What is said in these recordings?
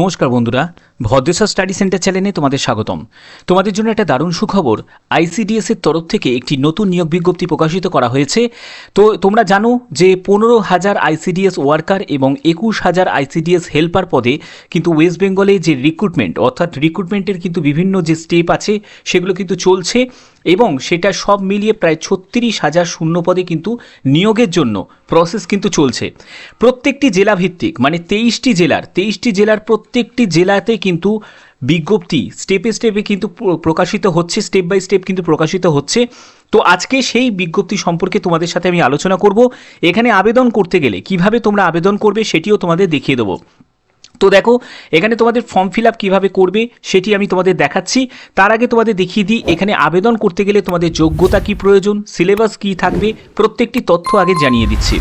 নমস্কার বন্ধুরা, Bhadreswar study centre চ্যানেলে তোমাদের স্বাগতম। তোমাদের জন্য একটা দারুণ সুখবর, আইসিডিএস এর তরফ থেকে একটি নতুন নিয়োগ বিজ্ঞপ্তি প্রকাশিত করা হয়েছে। তো তোমরা জানো যে পনেরো হাজার আইসিডিএস ওয়ার্কার এবং একুশ হাজার আইসিডিএস হেল্পার পদে কিন্তু ওয়েস্ট বেঙ্গলে যে রিক্রুটমেন্ট অর্থাৎ রিক্রুটমেন্টের কিন্তু বিভিন্ন যে স্টেপ আছে, সেগুলো কিন্তু চলছে। এবং সেটা সব মিলিয়ে প্রায় ছত্রিশ হাজার শূন্য পদে কিন্তু নিয়োগের জন্য প্রসেস কিন্তু চলছে। প্রত্যেকটি জেলা ভিত্তিক মানে তেইশটি জেলার তেইশটি জেলার প্রত্যেকটি জেলাতে কিন্তু বিজ্ঞপ্তি স্টেপে স্টেপে কিন্তু প্রকাশিত হচ্ছে স্টেপ বাই স্টেপ কিন্তু প্রকাশিত হচ্ছে। তো আজকে সেই বিজ্ঞপ্তি সম্পর্কে তোমাদের সাথে আমি আলোচনা করব। এখানে আবেদন করতে গেলে কীভাবে তোমরা আবেদন করবে সেটিও তোমাদের দেখিয়ে দেবো। তো দেখো, এখানে তোমাদের ফর্ম ফিল আপ কীভাবে করবে সেটি আমি তোমাদের দেখাচ্ছি। তার আগে তোমাদের দেখিয়ে দিই, এখানে আবেদন করতে গেলে তোমাদের যোগ্যতা কি প্রয়োজন সিলেবাস কি থাকবে, প্রত্যেকটি তথ্য আগে জানিয়ে দিচ্ছি।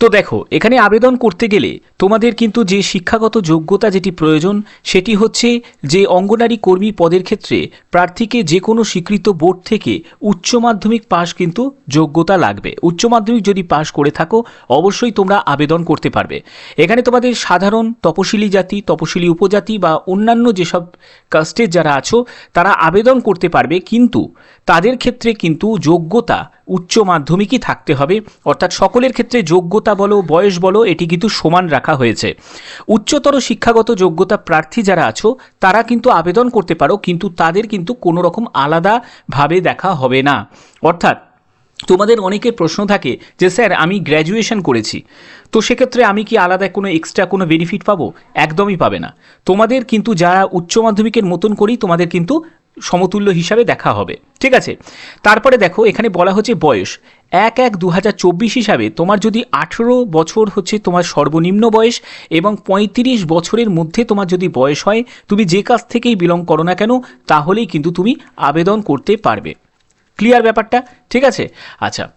তো দেখো, এখানে আবেদন করতে গেলে তোমাদের কিন্তু যে শিক্ষাগত যোগ্যতা যেটি প্রয়োজন, সেটি হচ্ছে যে অঙ্গনারী কর্মী পদের ক্ষেত্রে প্রার্থীকে যে কোনো স্বীকৃত বোর্ড থেকে উচ্চ মাধ্যমিক পাশ কিন্তু যোগ্যতা লাগবে। উচ্চ মাধ্যমিক যদি পাশ করে থাকো, অবশ্যই তোমরা আবেদন করতে পারবে। এখানে তোমাদের সাধারণ তপশিলি জাতি, তপশিলি উপজাতি বা অন্যান্য যেসব কাস্টের যারা আছো, তারা আবেদন করতে পারবে, কিন্তু তাদের ক্ষেত্রে কিন্তু যোগ্যতা উচ্চ মাধ্যমিকই থাকতে হবে। অর্থাৎ সকলের ক্ষেত্রে যোগ্যতা বলো, বয়স বলো, এটি কিন্তু সমান রাখা হয়েছে। উচ্চতর শিক্ষাগত যোগ্যতা প্রার্থী যারা আছো, তারা কিন্তু আবেদন করতে পারো, কিন্তু তাদের কিন্তু কোনো রকম আলাদাভাবে দেখা হবে না। অর্থাৎ তোমাদের অনেকের প্রশ্ন থাকে যে, স্যার, আমি গ্র্যাজুয়েশন করেছি। তো সেক্ষেত্রে আমি কি আলাদা কোনো এক্সট্রা কোনো বেনিফিট পাবো? একদমই পাবে না। তোমাদের কিন্তু যারা উচ্চ মাধ্যমিকের মতন করেই তোমাদের কিন্তু সমতুল্য হিসাবে দেখা হবে। ঠিক আছে? তারপরে দেখো, এখানে বলা হচ্ছে বয়স। এক এক দু হিসাবে তোমার যদি আঠেরো বছর হচ্ছে তোমার সর্বনিম্ন বয়স এবং পঁয়ত্রিশ বছরের মধ্যে তোমার যদি বয়স হয়, তুমি যে কাজ থেকেই বিলং করো না কেন, তাহলেই কিন্তু তুমি আবেদন করতে পারবে। ক্লিয়ার ব্যাপারটা? ঠিক আছে? আচ্ছা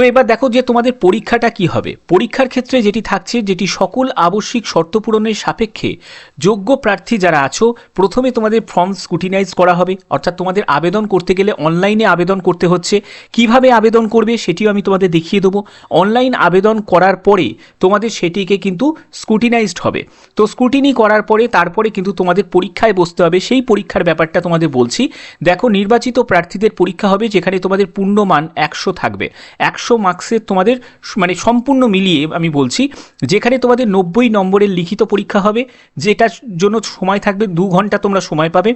তো এবার দেখো যে তোমাদের পরীক্ষাটা কি হবে। পরীক্ষার ক্ষেত্রে যেটি থাকছে, যেটি সকল আবশ্যিক শর্ত পূরণের সাপেক্ষে যোগ্য প্রার্থী যারা আছো, প্রথমে তোমাদের ফর্ম স্কুটিনাইজ করা হবে। অর্থাৎ তোমাদের আবেদন করতে গেলে অনলাইনে আবেদন করতে হচ্ছে। কীভাবে আবেদন করবে সেটিও আমি তোমাদের দেখিয়ে দেবো। অনলাইন আবেদন করার পরে তোমাদের সেটিকে কিন্তু স্কুটিনাইজড হবে। তো স্কুটিনি করার পরে তারপরে কিন্তু তোমাদের পরীক্ষায় বসতে হবে। সেই পরীক্ষার ব্যাপারটা তোমাদের বলছি। দেখো, নির্বাচিত প্রার্থীদের পরীক্ষা হবে যেখানে তোমাদের পূর্ণমান একশো থাকবে। একশো মার্কসের তোমাদের মানে সম্পূর্ণ মিলিয়ে আমি বলছি, যেখানে তোমাদের নব্বই নম্বরের লিখিত পরীক্ষা হবে, যেটার জন্য সময় থাকবে দু ঘণ্টা তোমরা সময় পাবে।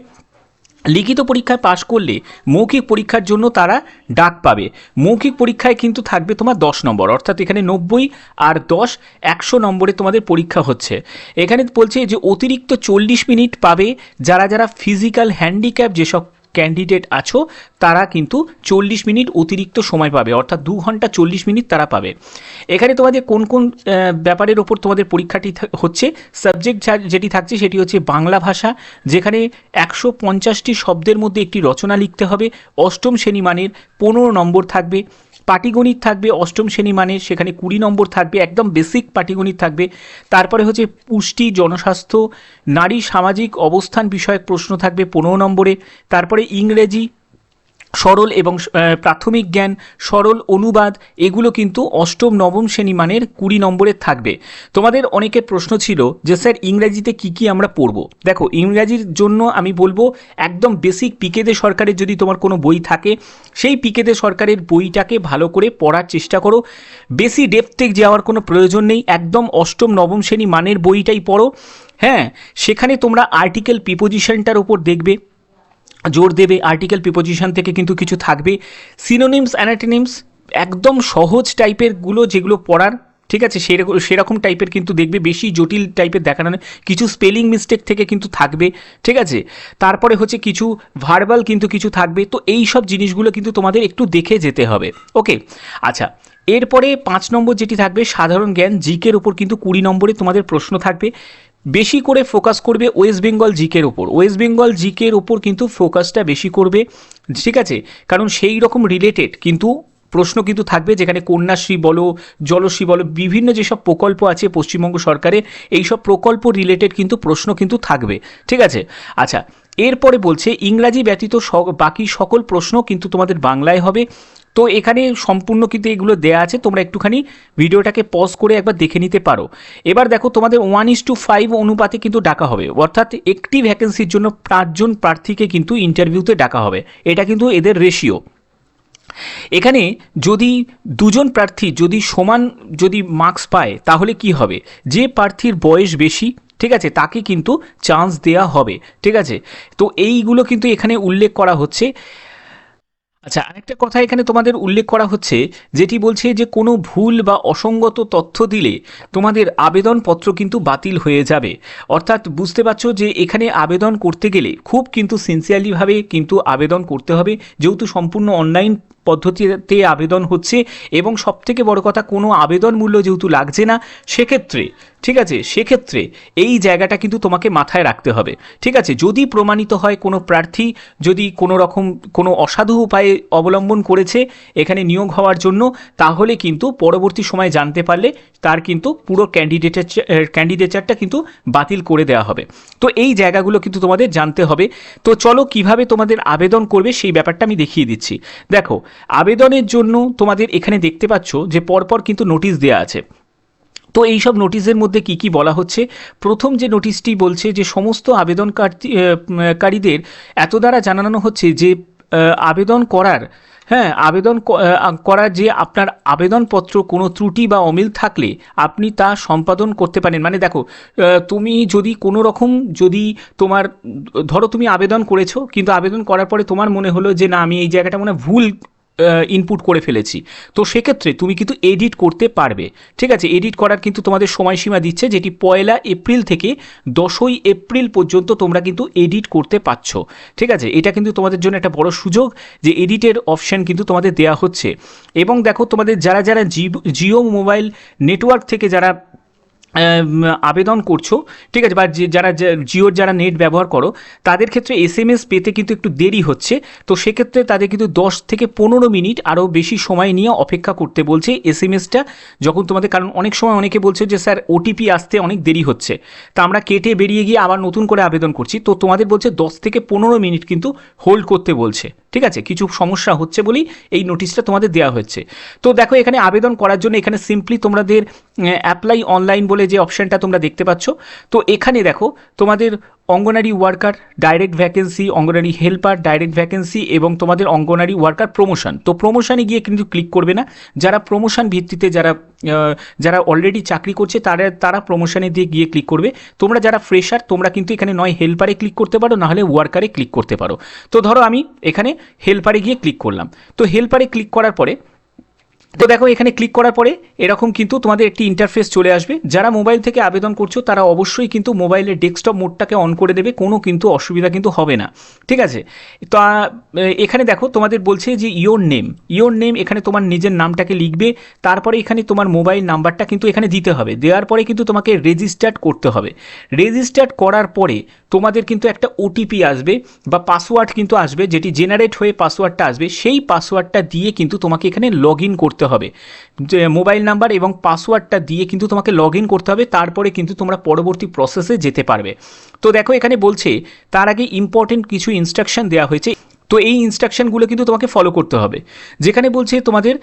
লিখিত পরীক্ষায় পাশ করলে মৌখিক পরীক্ষার জন্য তারা ডাক পাবে। মৌখিক পরীক্ষায় কিন্তু থাকবে তোমার দশ নম্বর, অর্থাৎ এখানে নব্বই আর দশ একশো নম্বরে তোমাদের পরীক্ষা হচ্ছে। এখানে বলছে যে অতিরিক্ত চল্লিশ মিনিট পাবে যারা যারা ফিজিক্যাল হ্যান্ডিক্যাপ যেসব ক্যান্ডিডেট আছো, তারা কিন্তু চল্লিশ মিনিট অতিরিক্ত সময় পাবে, অর্থাৎ দু ঘণ্টা চল্লিশ মিনিট তারা পাবে। এখানে তোমাদের কোন কোন ব্যাপারের ওপর তোমাদের পরীক্ষাটি হচ্ছে সাবজেক্ট যেটি থাকছে সেটি হচ্ছে বাংলা ভাষা, যেখানে একশো পঞ্চাশটি শব্দের মধ্যে একটি রচনা লিখতে হবে, অষ্টম শ্রেণি মানের পনেরো নম্বর থাকবে পাটিগণিত থাকবে, অষ্টম শ্রেণি মানে সেখানে কুড়ি নম্বর থাকবে, একদম বেসিক পাটিগণিত থাকবে। তারপরে হচ্ছে পুষ্টি, জনস্বাস্থ্য, নারী সামাজিক অবস্থান বিষয়ক প্রশ্ন থাকবে পনেরো নম্বরে। তারপরে ইংরেজি সরল এবং প্রাথমিক জ্ঞান, সরল অনুবাদ, এগুলো কিন্তু অষ্টম, নবম শ্রেণি মানের কুড়ি নম্বরের থাকবে। তোমাদের অনেকের প্রশ্ন ছিল যে, স্যার, ইংরাজিতে কি কি আমরা পড়ব? দেখো, ইংরাজির জন্য আমি বলব, একদম বেসিক পিকেদে সরকারের যদি তোমার কোনো বই থাকে, সেই পিকেদে সরকারের বইটাকে ভালো করে পড়ার চেষ্টা করো। বেশি ডেপথে যাওয়ার কোনো প্রয়োজন নেই, একদম অষ্টম, নবম শ্রেণি মানের বইটাই পড়ো। হ্যাঁ সেখানে তোমরা আর্টিকেল প্রিপোজিশনটার ওপর দেখবে। জোর দেবে আর্টিকেল প্রিপোজিশন থেকে কিন্তু কিছু থাকবে। সিনোনিমস অ্যানাটিনিমস একদম সহজ টাইপেরগুলো যেগুলো পড়ার, ঠিক আছে? সেরকম সেরকম টাইপের কিন্তু দেখবে, বেশি জটিল টাইপের দেখানো। কিছু স্পেলিং মিস্টেক থেকে কিন্তু থাকবে, ঠিক আছে? তারপরে হচ্ছে কিছু ভার্বাল কিন্তু কিছু থাকবে। তো এই সব জিনিসগুলো কিন্তু তোমাদের একটু দেখে যেতে হবে। ওকে? আচ্ছা এরপরে পাঁচ নম্বর যেটি থাকবে, সাধারণ জ্ঞান জিকের ওপর কিন্তু কুড়ি নম্বরে তোমাদের প্রশ্ন থাকবে। বেশি করে ফোকাস করবে ওয়েস্ট বেঙ্গল জিকের ওপর ওয়েস্ট বেঙ্গল জিকের ওপর কিন্তু ফোকাসটা বেশি করবে, ঠিক আছে? কারণ সেই রকম রিলেটেড কিন্তু প্রশ্ন কিন্তু থাকবে যেখানে কন্যাশ্রী বলো, জলশ্রী বলো, বিভিন্ন যেসব প্রকল্প আছে পশ্চিমবঙ্গ সরকারের, এইসব প্রকল্প রিলেটেড কিন্তু প্রশ্ন কিন্তু থাকবে, ঠিক আছে? আচ্ছা এরপরে বলছে, ইংরাজি ব্যতীত বাকি সকল প্রশ্ন কিন্তু তোমাদের বাংলায় হবে। তো এখানে সম্পূর্ণ কিন্তু এগুলো দেয়া আছে। তোমরা একটুখানি ভিডিওটাকে পজ করে একবার দেখে নিতে পারো। এবার দেখো, তোমাদের ওয়ান ইস টু ফাইভ অনুপাতে কিন্তু ডাকা হবে। অর্থাৎ একটি ভ্যাকেন্সির জন্য পাঁচজন প্রার্থীকে কিন্তু ইন্টারভিউতে ডাকা হবে। এটা কিন্তু এদের রেশিও এখানে যদি দুজন প্রার্থী যদি সমান যদি মার্কস পায়, তাহলে কি হবে? যে প্রার্থীর বয়স বেশি, ঠিক আছে, তাকে কিন্তু চান্স দেয়া হবে। ঠিক আছে? তো এইগুলো কিন্তু এখানে উল্লেখ করা হচ্ছে। আচ্ছা আরেকটা কথা এখানে তোমাদের উল্লেখ করা হচ্ছে, যেটি বলছে যে কোনো ভুল বা অসঙ্গত তথ্য দিলে তোমাদের আবেদনপত্র কিন্তু বাতিল হয়ে যাবে। অর্থাৎ বুঝতে পারছ যে এখানে আবেদন করতে গেলে খুব কিন্তু সিনসিয়ারলিভাবে কিন্তু আবেদন করতে হবে, যেহেতু সম্পূর্ণ অনলাইন পদ্ধতিতে আবেদন হচ্ছে এবং সবথেকে বড় কথা কোনো আবেদন মূল্য যেহেতু লাগছে না, সেক্ষেত্রে, ঠিক আছে, সেক্ষেত্রে এই জায়গাটা কিন্তু তোমাকে মাথায় রাখতে হবে। ঠিক আছে, যদি প্রমাণিত হয় কোনো প্রার্থী, যদি কোনো রকম কোনো অসাধু উপায়ে অবলম্বন করেছে এখানে নিয়োগ হওয়ার জন্য, তাহলে কিন্তু পরবর্তী সময় জানতে পারলে তার কিন্তু পুরো ক্যান্ডিডেটের ক্যান্ডিডেচারটা কিন্তু বাতিল করে দেওয়া হবে। তো এই জায়গাগুলো কিন্তু তোমাদের জানতে হবে। তো চলো কীভাবে তোমাদের আবেদন করবে সেই ব্যাপারটা আমি দেখিয়ে দিচ্ছি। দেখো আবেদনের জন্য তোমাদের এখানে দেখতে পাচ্ছ যে পরপর কিন্তু নোটিশ দেওয়া আছে। তো এই সব নোটিশের মধ্যে কি কি বলা হচ্ছে? প্রথম যে নোটিশটি বলছে যে সমস্ত আবেদনকারীদের এত দ্বারা জানানো হচ্ছে যে আবেদন করার হ্যাঁ আবেদন করার যে আপনার আবেদনপত্র কোনো ত্রুটি বা অমিল থাকলে আপনি তা সম্পাদন করতে পারেন। মানে দেখো তুমি যদি কোনো রকম যদি তোমার, ধরো তুমি আবেদন করেছ, কিন্তু আবেদন করার পরে তোমার মনে হলো যে না, আমি এই জায়গাটা মনে ভুল ইনপুট করে ফেলেছি। তো সেক্ষেত্রে তুমি কিন্তু এডিট করতে পারবে। ঠিক আছে? এডিট করার কিন্তু তোমাদের সময়সীমা দিচ্ছে, যেটি পয়লা এপ্রিল থেকে দশই এপ্রিল পর্যন্ত তোমরা কিন্তু এডিট করতে পারছ। ঠিক আছে? এটা কিন্তু তোমাদের জন্য একটা বড় সুযোগ যে এডিটের অপশান কিন্তু তোমাদের দেয়া হচ্ছে। এবং দেখো, তোমাদের যারা যারা জিও মোবাইল নেটওয়ার্ক থেকে যারা আবেদন করছ, ঠিক আছে, বা যারা জিওর যারা নেট ব্যবহার করো, তাদের ক্ষেত্রে এস এম এস পেতে কিন্তু একটু দেরি হচ্ছে। তো সেক্ষেত্রে তাদের কিন্তু দশ থেকে পনেরো মিনিট আরও বেশি সময় নিয়ে অপেক্ষা করতে বলছে এস এম এসটা যখন তোমাদের, কারণ অনেক সময় অনেকে বলছে যে, স্যার ওটিপি আসতে অনেক দেরি হচ্ছে। তা আমরা কেটে বেরিয়ে গিয়ে আবার নতুন করে আবেদন করছি। তো তোমাদের বলছে দশ থেকে পনেরো মিনিট কিন্তু হোল্ড করতে বলছে। ঠিক আছে, কিছু সমস্যা হচ্ছে বলেই এই নোটিশটা তোমাদের দেওয়া হচ্ছে। তো দেখো, এখানে আবেদন করার জন্য এখানে সিম্পলি তোমাদের অ্যাপ্লাই অনলাইন বলে যে অপশানটা তোমরা দেখতে পাচ্ছ, তো এখানে দেখো, তোমাদের Anganwadi worker direct vacancy Anganwadi helper direct vacancy এবং তোমাদের অঙ্গনারী ওয়ার্কার প্রমোশন তো প্রমোশনে গিয়ে কিন্তু ক্লিক করবে না। যারা প্রমোশন ভিত্তিতে যারা যারা অলরেডি চাকরি করছে, তারা তারা প্রমোশনে দিয়ে গিয়ে ক্লিক করবে। তোমরা যারা ফ্রেশার তোমরা কিন্তু এখানে নয় হেল্পারে ক্লিক করতে পারো, নাহলে ওয়ার্কারে ক্লিক করতে পারো। তো ধরো আমি এখানে হেল্পারে গিয়ে ক্লিক করলাম। তো হেল্পারে ক্লিক করার পরে তো দেখো, এখানে ক্লিক করার পরে এরকম কিন্তু তোমাদের একটি ইন্টারফেস চলে আসবে। যারা মোবাইল থেকে আবেদন করছ, তারা অবশ্যই কিন্তু মোবাইলের ডেস্কটপ মোডটাকে অন করে দেবে, কোনো কিন্তু অসুবিধা কিন্তু হবে না। ঠিক আছে? তো এখানে দেখো, তোমাদের বলছে যে ইওর নেম ইওর নেম এখানে তোমার নিজের নামটাকে লিখবে, তারপরে এখানে তোমার মোবাইল নাম্বারটা কিন্তু এখানে দিতে হবে। দেওয়ার পরে কিন্তু তোমাকে রেজিস্টার্ড করতে হবে। রেজিস্টার্ড করার পরে তোমাদের কিন্তু একটা ওটিপি আসবে বা পাসওয়ার্ড কিন্তু আসবে, যেটি জেনারেট হয়ে পাসওয়ার্ডটা আসবে। সেই পাসওয়ার্ডটা দিয়ে কিন্তু তোমাকে এখানে লগ ইন করতে হবে। যে মোবাইল নাম্বার এবং পাসওয়ার্ডটা দিয়ে কিন্তু তোমাকে লগ ইন করতে হবে, তারপরে কিন্তু তোমরা পরবর্তী প্রসেসে যেতে পারবে। তো দেখো এখানে বলছে, তার আগে ইম্পর্টেন্ট কিছু ইনস্ট্রাকশন দেওয়া হয়েছে। তো এই ইনস্ট্রাকশনগুলো কিন্তু তোমাকে ফলো করতে হবে। যেখানে বলছে তোমাদের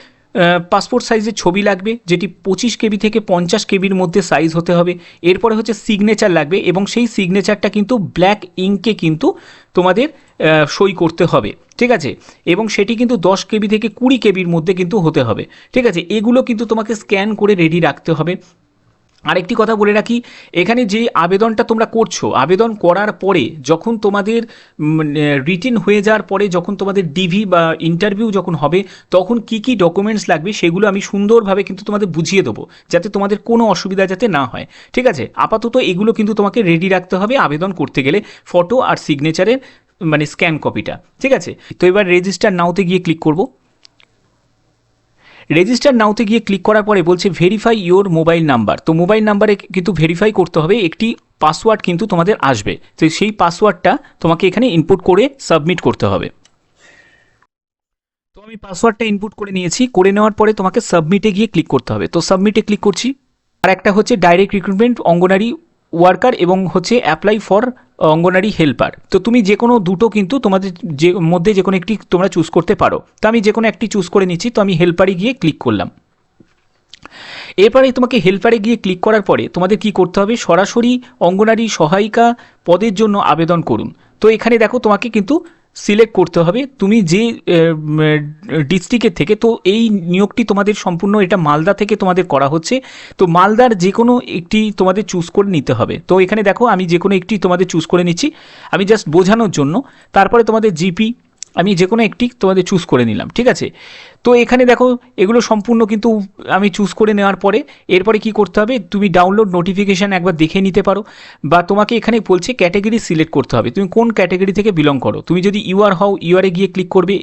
পাসপোর্ট সাইজের ছবি লাগবে, যেটি পঁচিশ কেবি থেকে পঞ্চাশ কেবির মধ্যে সাইজ হতে হবে। এরপরে হচ্ছে সিগনেচার লাগবে এবং সেই সিগনেচারটা কিন্তু ব্ল্যাক ইঙ্কে কিন্তু তোমাদের সই করতে হবে। ঠিক আছে? এবং সেটি কিন্তু দশ কেবি থেকে কুড়ি কেবির মধ্যে কিন্তু হতে হবে। ঠিক আছে? এগুলো কিন্তু তোমাকে স্ক্যান করে রেডি রাখতে হবে। আরেকটি কথা বলে রাখি, এখানে যে আবেদনটা তোমরা করছ, আবেদন করার পরে যখন তোমাদের রিটিন হয়ে যাওয়ার পরে যখন তোমাদের ডিভি বা ইন্টারভিউ যখন হবে, তখন কি কি ডকুমেন্টস লাগবে সেগুলো আমি সুন্দরভাবে কিন্তু তোমাদের বুঝিয়ে দেবো, যাতে তোমাদের কোনো অসুবিধা যাতে না হয়। ঠিক আছে? আপাতত এগুলো কিন্তু তোমাকে রেডি রাখতে হবে আবেদন করতে গেলে ফটো আর সিগনেচারের মানে স্ক্যান কপিটা ঠিক আছে? তো এবার রেজিস্টার নাওতে গিয়ে ক্লিক করব। রেজিস্টার নাওতে গিয়ে ক্লিক করার পরে বলছে ভেরিফাই ইওর মোবাইল নাম্বার তো মোবাইল নাম্বারে কিন্তু ভেরিফাই করতে হবে, একটি পাসওয়ার্ড কিন্তু তোমাদের আসবে। তো সেই পাসওয়ার্ডটা তোমাকে এখানে ইনপুট করে সাবমিট করতে হবে। তো আমি পাসওয়ার্ডটা ইনপুট করে নিয়েছি, করে নেওয়ার পরে তোমাকে সাবমিটে গিয়ে ক্লিক করতে হবে। তো সাবমিটে ক্লিক করছি। আর একটা হচ্ছে ডাইরেক্ট রিক্রুটমেন্ট অঙ্গনারী ওয়ার্কার এবং হচ্ছে অ্যাপ্লাই ফর অঙ্গনারী হেল্পার তো তুমি যে কোনো দুটো কিন্তু তোমাদের যে, মধ্যে যে কোনো একটি তোমরা চুজ করতে পারো। তো আমি যে কোনো একটি চুজ করে নিচ্ছি, তো আমি হেল্পারে গিয়ে ক্লিক করলাম। এরপরে তোমাকে হেল্পারে গিয়ে ক্লিক করার পরে তোমাদের কি করতে হবে? সরাসরি অঙ্গনারী সহায়িকা পদের জন্য আবেদন করুন। তো এখানে দেখো তোমাকে কিন্তু সিলেক্ট করতে হবে। তুমি যে ডিস্ট্রিক্টের থেকে, তো এই নিয়োগটি তোমাদের সম্পূর্ণ এটা মালদা থেকে তোমাদের করা হচ্ছে। তো মালদার যে কোনো একটি তোমাদের চুজ করে নিতে হবে। তো এখানে দেখো, আমি যে কোনো একটি তোমাদের চুজ করে নিচ্ছি। আমি জাস্ট বোঝানোর জন্য, তারপরে তোমাদের জিপি আমি যে কোনো একটি তোমাদের চুজ করে নিলাম, ঠিক আছে? তো এখানে দেখো, এগুলো সম্পূর্ণ কিন্তু আমি চুজ করে নেওয়ার পরে, এরপরে কি করতে হবে, তুমি ডাউনলোড নোটিফিকেশান একবার দেখে নিতে পারো, বা তোমাকে এখানে বলছে ক্যাটাগরি সিলেক্ট করতে হবে, তুমি কোন ক্যাটাগরি থেকে বিলং করো, তুমি যদি ইউআর হও ইউআরে গিয়ে ক্লিক করবে,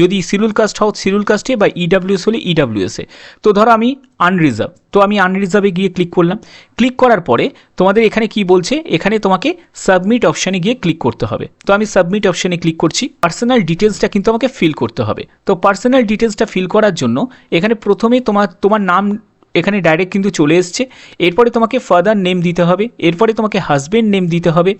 যদি সিরুল কাস্ট হও সিরুল কাস্টে বা ইডাব্লিউএস হলে ইডাব্লিউএসে তো ধরো আমি আনরিজার্ভ তো আমি আনরিজার্ভে গিয়ে ক্লিক করলাম ক্লিক করার পরে তোমাদের এখানে কি বলছে, এখানে তোমাকে সাবমিট অপশানে গিয়ে ক্লিক করতে হবে। তো আমি সাবমিট অপশানে ক্লিক করছি পার্সোনাল ডিটেলসটা কিন্তু আমাকে ফিল করতে হবে। তো পার্সোনাল ডিটেলসটা ফিল করার জন্য এখানে প্রথমে তোমার তোমার নাম এখানে ডাইরেক্ট কিন্তু চলে এসছে। এরপরে তোমাকে ফাদার নেম দিতে হবে, এরপরে তোমাকে হাজব্যান্ড নেম দিতে হবে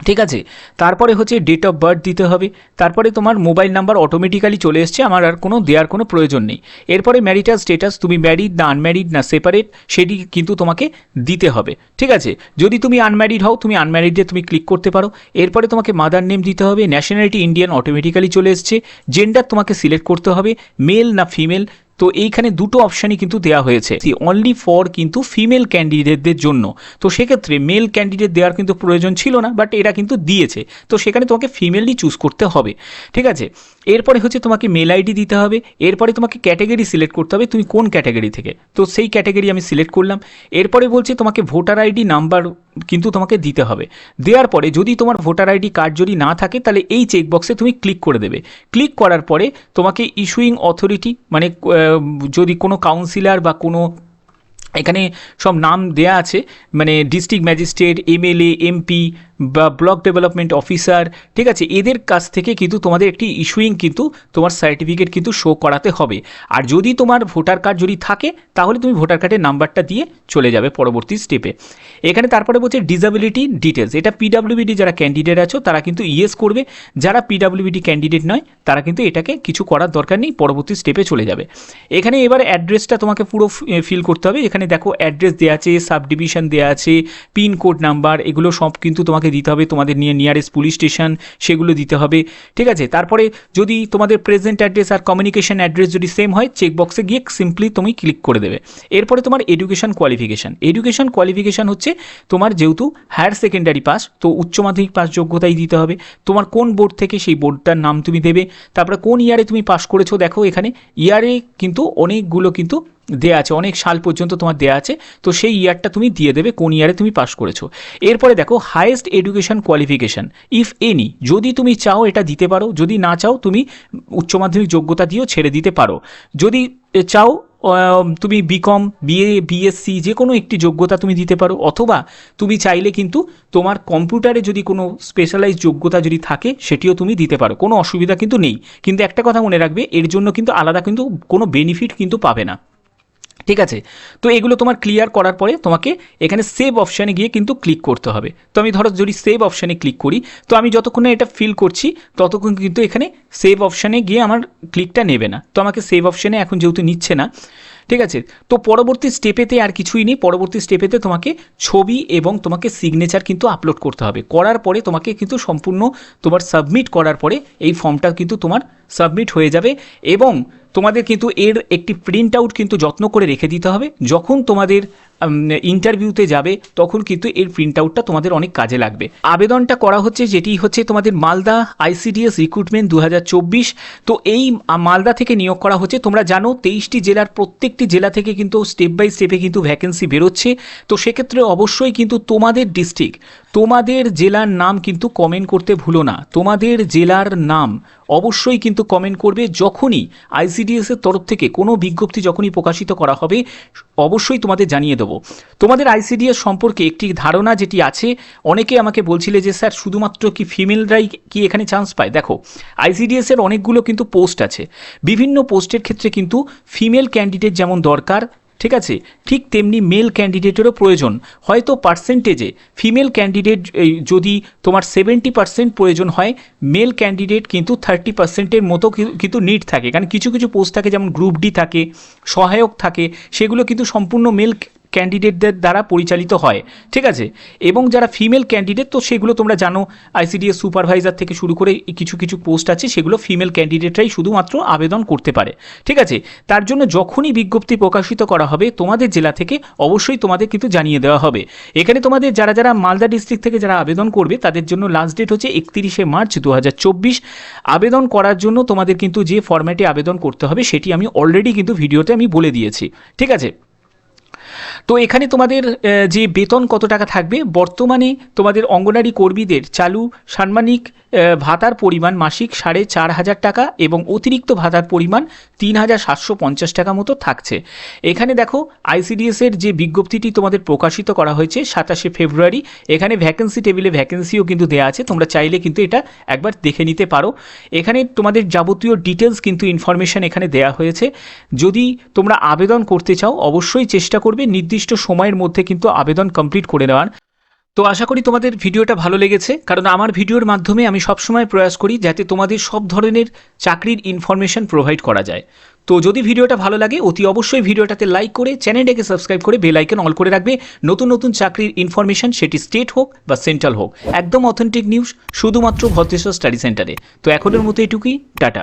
ঠিক আছে? তারপরে হচ্ছে ডেট অফ বার্থ দিতে হবে। তারপরে তোমার মোবাইল নাম্বার অটোমেটিক্যালি চলে এসছে, আমার আর কোনো, দেওয়ার কোনো প্রয়োজন নেই। এরপরে ম্যারিটাল স্টেটাস তুমি ম্যারিড না আনম্যারিড না সেপারেট সেটি কিন্তু তোমাকে দিতে হবে। ঠিক আছে? যদি তুমি আনম্যারিড হও, তুমি আনম্যারিডে তুমি ক্লিক করতে পারো। এরপরে তোমাকে মাদার নেম দিতে হবে ন্যাশনালিটি ইন্ডিয়ান অটোমেটিক্যালি চলে এসছে। জেন্ডার তোমাকে সিলেক্ট করতে হবে মেল না ফিমেল তো এইখানে দুটো অপশানই কিন্তু দেওয়া হয়েছে। অনলি ফর কিন্তু ফিমেল ক্যান্ডিডেটদের জন্য। তো সেক্ষেত্রে মেল ক্যান্ডিডেট দেওয়ার কিন্তু প্রয়োজন ছিল না বাট এরা কিন্তু দিয়েছে। তো সেখানে তোমাকে ফিমেলই চুজ করতে হবে। ঠিক আছে? এরপরে হচ্ছে তোমাকে মেল আইডি দিতে হবে, এরপরে তোমাকে ক্যাটাগরি সিলেক্ট করতে হবে, তুমি কোন ক্যাটাগরি থেকে? তো সেই ক্যাটাগরি আমি সিলেক্ট করলাম, এরপরে বলছে তোমাকে ভোটার আইডি নাম্বার কিন্তু তোমাকে দিতে হবে। দেওয়ার পরে যদি তোমার ভোটার আইডি কার্ড যদি না থাকে, তাহলে এই চেকবক্সে তুমি ক্লিক করে দেবে। ক্লিক করার পরে তোমাকে ইস্যুইং অথরিটি মানে যদি কোনো কাউন্সিলর বা কোনো, এখানে সব নাম দেয়া আছে মানে ডিস্ট্রিক্ট ম্যাজিস্ট্রেট এমএলএ এমপি বা ব্লক ডেভেলপমেন্ট অফিসার ঠিক আছে? এদের কাছ থেকে কিন্তু তোমাদের একটি ইস্যুইং কিন্তু তোমার সার্টিফিকেট কিন্তু শো করাতে হবে। আর যদি তোমার ভোটার কার্ড যদি থাকে, তাহলে তুমি ভোটার কার্ডের নাম্বারটা দিয়ে চলে যাবে পরবর্তী স্টেপে এখানে তারপরে বলছে ডিসাবিলিটি ডিটেলস এটা পিডাব্লিউবিডি যারা ক্যান্ডিডেট আছো, তারা কিন্তু ইয়েস করবে। যারা পিডাব্লিউবিডি ক্যান্ডিডেট নয়, তারা কিন্তু এটাকে কিছু করার দরকার নেই, পরবর্তী স্টেপে চলে যাবে। এখানে এবার অ্যাড্রেসটা তোমাকে পুরো ফিল করতে হবে। এখানে দেখো অ্যাড্রেস দেওয়া আছে সাব ডিভিশন দেওয়া আছে পিনকোড নাম্বার এগুলো সব কিন্তু তোমাকে দিতে হবে, তোমাদের নিয়ে নিয়ারেস্ট পুলিশ স্টেশন সেগুলো দিতে হবে। ঠিক আছে? তারপরে যদি তোমাদের প্রেজেন্ট অ্যাড্রেস আর কমিউনিকেশন অ্যাড্রেস যদি সেম হয় চেকবক্সে গিয়ে সিম্পলি তুমি ক্লিক করে দেবে। এরপরে তোমার এডুকেশন কোয়ালিফিকেশান এডুকেশন কোয়ালিফিকেশান হচ্ছে তোমার যেহেতু হায়ার সেকেন্ডারি পাস তো উচ্চ মাধ্যমিক পাস যোগ্যতাই দিতে হবে। তোমার কোন বোর্ড থেকে সেই বোর্ডটার নাম তুমি দেবে? তারপরে কোন ইয়ারে তুমি পাস করেছ? দেখো এখানে ইয়ারে কিন্তু অনেকগুলো কিন্তু দেয়া আছে, অনেক সাল পর্যন্ত তোমার দেয়া আছে, তো সেই ইয়ারটা তুমি দিয়ে দেবে, কোন ইয়ারে তুমি পাস করেছ। এরপরে দেখো highest education qualification if any যদি তুমি চাও এটা দিতে পারো, যদি না চাও তুমি উচ্চ মাধ্যমিক যোগ্যতা দিয়েও ছেড়ে দিতে পারো। যদি চাও তুমি বিকম বিএ বিএসসি যে কোনো একটি যোগ্যতা তুমি দিতে পারো, অথবা তুমি চাইলে কিন্তু তোমার কম্পিউটারে যদি কোনো স্পেশালাইজ যোগ্যতা যদি থাকে, সেটিও তুমি দিতে পারো, কোনো অসুবিধা কিন্তু নেই। কিন্তু একটা কথা মনে রাখবে, এর জন্য কিন্তু আলাদা কিন্তু কোনো বেনিফিট কিন্তু পাবে না। ঠিক আছে? তো এগুলো তোমার ক্লিয়ার করার পরে তোমাকে এখানে সেভ অপশানে গিয়ে কিন্তু ক্লিক করতে হবে। তো আমি ধরো যদি সেভ অপশানে ক্লিক করি, তো আমি যতক্ষণে এটা ফিল করছি, ততক্ষণ কিন্তু এখানে সেভ অপশানে গিয়ে আমার ক্লিকটা নেবে না। তো আমাকে সেভ অপশানে এখন যেহেতু নিচ্ছে না ঠিক আছে? তো পরবর্তী স্টেপেতে আর কিছুই নেই। পরবর্তী স্টেপেতে তোমাকে ছবি এবং তোমাকে সিগনেচার কিন্তু আপলোড করতে হবে। করার পরে তোমাকে কিন্তু সম্পূর্ণ তোমার সাবমিট করার পরে এই ফর্মটা কিন্তু তোমার সাবমিট হয়ে যাবে এবং তোমাদের কিন্তু এর একটি প্রিন্ট আউট কিন্তু যত্ন করে রেখে দিতে হবে। যখন তোমাদের ইন্টারভিউতে যাবে, তখন কিন্তু এর প্রিন্ট আউটটা তোমাদের অনেক কাজে লাগবে। আবেদনটা করা হচ্ছে যেটি হচ্ছে তোমাদের মালদা আইসিডিএস রিক্রুটমেন্ট দু হাজার চব্বিশ। তো এই মালদা থেকে নিয়োগ করা হচ্ছে। তোমরা জানো তেইশটি জেলার প্রত্যেকটি জেলা থেকে কিন্তু স্টেপ বাই স্টেপে কিন্তু ভ্যাকেন্সি বেরোচ্ছে। তো সেক্ষেত্রে অবশ্যই কিন্তু তোমাদের ডিস্ট্রিক্ট তোমাদের জেলার নাম কিন্তু কমেন্ট করতে ভুলো না। তোমাদের জেলার নাম অবশ্যই কিন্তু কমেন্ট করবে যখনই আইসিডিএস এর তরফ থেকে কোনো বিজ্ঞপ্তি যখনই প্রকাশিত করা হবে, অবশ্যই তোমাদের জানিয়ে দেবো। তোমাদের আইসিডিএস সম্পর্কে একটি ধারণা যেটি আছে, অনেকে আমাকে বলছিলে যে, স্যার, শুধুমাত্র কি ফিমেলরাই কি এখানে চান্স পায়? দেখো আইসিডিএস এর অনেকগুলো কিন্তু পোস্ট আছে। বিভিন্ন পোস্টের ক্ষেত্রে কিন্তু ফিমেল ক্যান্ডিডেট যেমন দরকার ঠিক আছে? ঠিক তেমনি মেল ক্যান্ডিডেটেরও প্রয়োজন। হয়তো পার্সেন্টেজে ফিমেল ক্যান্ডিডেট যদি তোমার সেভেন্টি পার্সেন্ট প্রয়োজন হয় মেল ক্যান্ডিডেট কিন্তু থার্টি পার্সেন্টের মতো কিন্তু নিট থাকে। কারণ কিছু কিছু পোস্ট থাকে যেমন গ্রুপ ডি থাকে, সহায়ক থাকে, সেগুলো কিন্তু সম্পূর্ণ মেল ক্যান্ডিডেটদের দ্বারা পরিচালিত হয়, ঠিক আছে? এবং যারা ফিমেল ক্যান্ডিডেট তো সেগুলো তোমরা জানো আইসিডিএস সুপারভাইজার থেকে শুরু করে কিছু কিছু পোস্ট আছে, সেগুলো ফিমেল ক্যান্ডিডেটরাই শুধুমাত্র আবেদন করতে পারে, ঠিক আছে? তার জন্য যখনই বিজ্ঞপ্তি প্রকাশিত করা হবে, তোমাদের জেলা থেকে অবশ্যই তোমাদের কিন্তু জানিয়ে দেওয়া হবে। এখানে তোমাদের যারা যারা মালদা ডিস্ট্রিক্ট থেকে যারা আবেদন করবে, তাদের জন্য লাস্ট ডেট হচ্ছে একত্রিশে মার্চ দু হাজার চব্বিশ। আবেদন করার জন্য তোমাদের কিন্তু যে ফর্ম্যাটে আবেদন করতে হবে, সেটি আমি অলরেডি কিন্তু ভিডিওতে আমি বলে দিয়েছি, ঠিক আছে? তো এখানে তোমাদের যে বেতন কত টাকা থাকবে, বর্তমানে তোমাদের অঙ্গনারী কর্মীদের চালু সাম্মানিক ভাতার পরিমাণ মাসিক সাড়ে চার হাজার টাকা এবং অতিরিক্ত ভাতার পরিমাণ তিন হাজার সাতশো পঞ্চাশ টাকা মতো থাকছে। এখানে দেখো, আইসিডিএস এর যে বিজ্ঞপ্তিটি তোমাদের প্রকাশিত করা হয়েছে সাতাশে ফেব্রুয়ারি, এখানে ভ্যাকেন্সি টেবিলে ভ্যাকেন্সিও কিন্তু দেওয়া আছে, তোমরা চাইলে কিন্তু এটা একবার দেখে নিতে পারো। এখানে তোমাদের যাবতীয় ডিটেলস কিন্তু ইনফরমেশন এখানে দেওয়া হয়েছে। যদি তোমরা আবেদন করতে চাও, অবশ্যই চেষ্টা করবে নির্দিষ্ট সময়ের মধ্যে কিন্তু আবেদন কমপ্লিট করে নেওয়ার। তো আশা করি তোমাদের ভিডিওটা ভালো লেগেছে, কারণ আমার ভিডিওর মাধ্যমে আমি সবসময় প্রয়াস করি যাতে তোমাদের সব ধরনের চাকরির ইনফরমেশন প্রোভাইড করা যায়। তো যদি ভিডিওটা ভালো লাগে, অতি অবশ্যই ভিডিওটাতে লাইক করে চ্যানেলটাকে সাবস্ক্রাইব করে বেল আইকন অল করে রাখবে। নতুন নতুন চাকরির ইনফরমেশন সেটি স্টেট হোক বা সেন্ট্রাল হোক। একদম অথেন্টিক নিউজ শুধুমাত্র ভদ্রেশ্বর স্টাডি সেন্টারে তো এখনের মতো এটুকুই, টাটা।